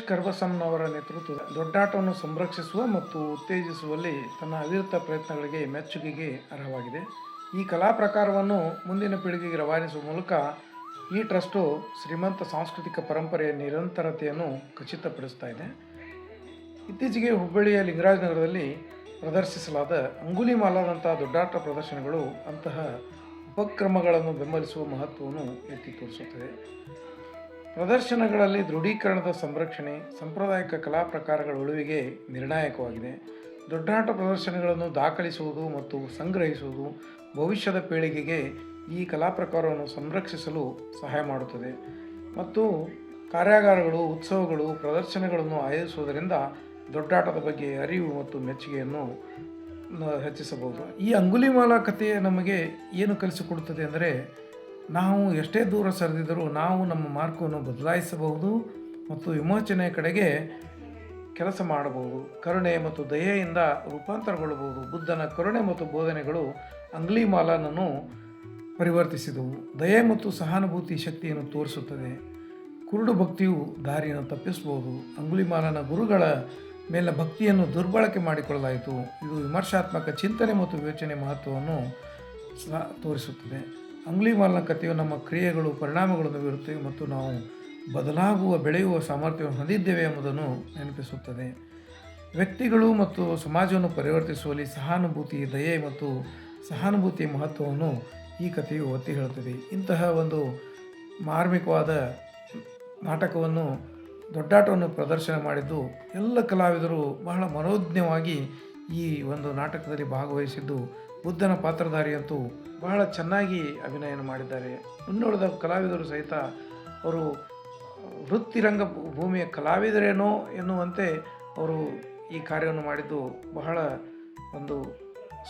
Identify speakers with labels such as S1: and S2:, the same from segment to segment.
S1: ಕರ್ಬಸಂನವರ ನೇತೃತ್ವದ ದೊಡ್ಡಾಟವನ್ನು ಸಂರಕ್ಷಿಸುವ ಮತ್ತು ಉತ್ತೇಜಿಸುವಲ್ಲಿ ತನ್ನ ಅವಿರತ ಪ್ರಯತ್ನಗಳಿಗೆ ಮೆಚ್ಚುಗೆಗೆ ಅರ್ಹವಾಗಿದೆ. ಈ ಕಲಾ ಪ್ರಕಾರವನ್ನು ಮುಂದಿನ ಪೀಳಿಗೆಗೆ ರವಾನಿಸುವ ಮೂಲಕ ಈ ಟ್ರಸ್ಟು ಶ್ರೀಮಂತ ಸಾಂಸ್ಕೃತಿಕ ಪರಂಪರೆಯ ನಿರಂತರತೆಯನ್ನು ಖಚಿತಪಡಿಸ್ತಾ ಇದೆ. ಇತ್ತೀಚೆಗೆ ಹುಬ್ಬಳ್ಳಿಯ ಲಿಂಗರಾಜನಗರದಲ್ಲಿ ಪ್ರದರ್ಶಿಸಲಾದ ಅಂಗುಲಿಮಾಲಾದಂತಹ ದೊಡ್ಡಾಟ ಪ್ರದರ್ಶನಗಳು ಅಂತಹ ಉಪಕ್ರಮಗಳನ್ನು ಬೆಂಬಲಿಸುವ ಮಹತ್ವವನ್ನು ಎತ್ತಿ ತೋರಿಸುತ್ತದೆ. ಪ್ರದರ್ಶನಗಳಲ್ಲಿ ದೃಢೀಕರಣದ ಸಂರಕ್ಷಣೆ, ಸಾಂಪ್ರದಾಯಿಕ ಕಲಾ ಪ್ರಕಾರಗಳ ಉಳಿವಿಗೆ ನಿರ್ಣಾಯಕವಾಗಿದೆ. ದೊಡ್ಡಾಟ ಪ್ರದರ್ಶನಗಳನ್ನು ದಾಖಲಿಸುವುದು ಮತ್ತು ಸಂಗ್ರಹಿಸುವುದು ಭವಿಷ್ಯದ ಪೀಳಿಗೆಗೆ ಈ ಕಲಾ ಪ್ರಕಾರವನ್ನು ಸಂರಕ್ಷಿಸಲು ಸಹಾಯ ಮಾಡುತ್ತದೆ. ಮತ್ತು ಕಾರ್ಯಾಗಾರಗಳು, ಉತ್ಸವಗಳು, ಪ್ರದರ್ಶನಗಳನ್ನು ಆಯೋಜಿಸುವುದರಿಂದ ದೊಡ್ಡಾಟದ ಬಗ್ಗೆ ಅರಿವು ಮತ್ತು ಮೆಚ್ಚುಗೆಯನ್ನು ಹೆಚ್ಚಿಸಬಹುದು. ಈ ಅಂಗುಲಿಮಾಲಾ ಕಥೆ ನಮಗೆ ಏನು ಕಲಿಸಿಕೊಡುತ್ತದೆ ಅಂದರೆ ನಾವು ಎಷ್ಟೇ ದೂರ ಸರಿದಿದ್ದರೂ ನಾವು ನಮ್ಮ ಮಾರ್ಗವನ್ನು ಬದಲಾಯಿಸಬಹುದು ಮತ್ತು ವಿಮೋಚನೆಯ ಕಡೆಗೆ ಕೆಲಸ ಮಾಡಬಹುದು. ಕರುಣೆ ಮತ್ತು ದಯೆಯಿಂದ ರೂಪಾಂತರಗೊಳ್ಳಬಹುದು. ಬುದ್ಧನ ಕರುಣೆ ಮತ್ತು ಬೋಧನೆಗಳು ಅಂಗ್ಲಿಮಾಲನನ್ನು ಪರಿವರ್ತಿಸಿದವು. ದಯೆ ಮತ್ತು ಸಹಾನುಭೂತಿ ಶಕ್ತಿಯನ್ನು ತೋರಿಸುತ್ತದೆ. ಕುರುಡು ಭಕ್ತಿಯು ದಾರಿಯನ್ನು ತಪ್ಪಿಸಬಹುದು. ಅಂಗುಲಿಮಾಲನ ಗುರುಗಳ ಮೇಲೆ ಭಕ್ತಿಯನ್ನು ದುರ್ಬಳಕೆ ಮಾಡಿಕೊಳ್ಳಲಾಯಿತು. ಇದು ವಿಮರ್ಶಾತ್ಮಕ ಚಿಂತನೆ ಮತ್ತು ವಿವೇಚನೆ ಮಹತ್ವವನ್ನು ಸಹ ತೋರಿಸುತ್ತದೆ. ಅಂಗುಲಿಮಾಲನ ಕಥೆಯು ನಮ್ಮ ಕ್ರಿಯೆಗಳು, ಪರಿಣಾಮಗಳನ್ನು ಬೀರುತ್ತವೆ ಮತ್ತು ನಾವು ಬದಲಾಗುವ, ಬೆಳೆಯುವ ಸಾಮರ್ಥ್ಯವನ್ನು ಹೊಂದಿದ್ದೇವೆ ಎಂಬುದನ್ನು ನೆನಪಿಸುತ್ತದೆ. ವ್ಯಕ್ತಿಗಳು ಮತ್ತು ಸಮಾಜವನ್ನು ಪರಿವರ್ತಿಸುವಲ್ಲಿ ಸಹಾನುಭೂತಿ, ದಯೆ ಮತ್ತು ಸಹಾನುಭೂತಿಯ ಮಹತ್ವವನ್ನು ಈ ಕಥೆಯು ಒತ್ತಿ ಹೇಳುತ್ತದೆ. ಇಂತಹ ಒಂದು ಮಾರ್ಮಿಕವಾದ ನಾಟಕವನ್ನು, ದೊಡ್ಡಾಟವನ್ನು ಪ್ರದರ್ಶನ ಮಾಡಿದ್ದು ಎಲ್ಲ ಕಲಾವಿದರು ಬಹಳ ಮನೋಜ್ಞವಾಗಿ ಈ ಒಂದು ನಾಟಕದಲ್ಲಿ ಭಾಗವಹಿಸಿದ್ದು ಬುದ್ಧನ ಪಾತ್ರಧಾರಿಯಂತೂ ಬಹಳ ಚೆನ್ನಾಗಿ ಅಭಿನಯನ ಮಾಡಿದ್ದಾರೆ. ಮುನ್ನೋಳಿದ ಕಲಾವಿದರು ಸಹಿತ ಅವರು ವೃತ್ತಿರಂಗ ಭೂಮಿಯ ಕಲಾವಿದರೇನೋ ಎನ್ನುವಂತೆ ಅವರು ಈ ಕಾರ್ಯವನ್ನು ಮಾಡಿದ್ದು ಬಹಳ ಒಂದು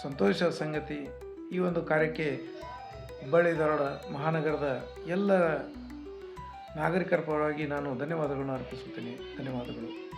S1: ಸಂತೋಷದ ಸಂಗತಿ. ಈ ಒಂದು ಕಾರ್ಯಕ್ಕೆ ಹುಬ್ಬಳ್ಳಿ ಧಾರವಾಡ ಮಹಾನಗರದ ಎಲ್ಲ ನಾಗರಿಕರ ಪರವಾಗಿ ನಾನು ಧನ್ಯವಾದಗಳನ್ನು ಅರ್ಪಿಸುತ್ತೇನೆ. ಧನ್ಯವಾದಗಳು.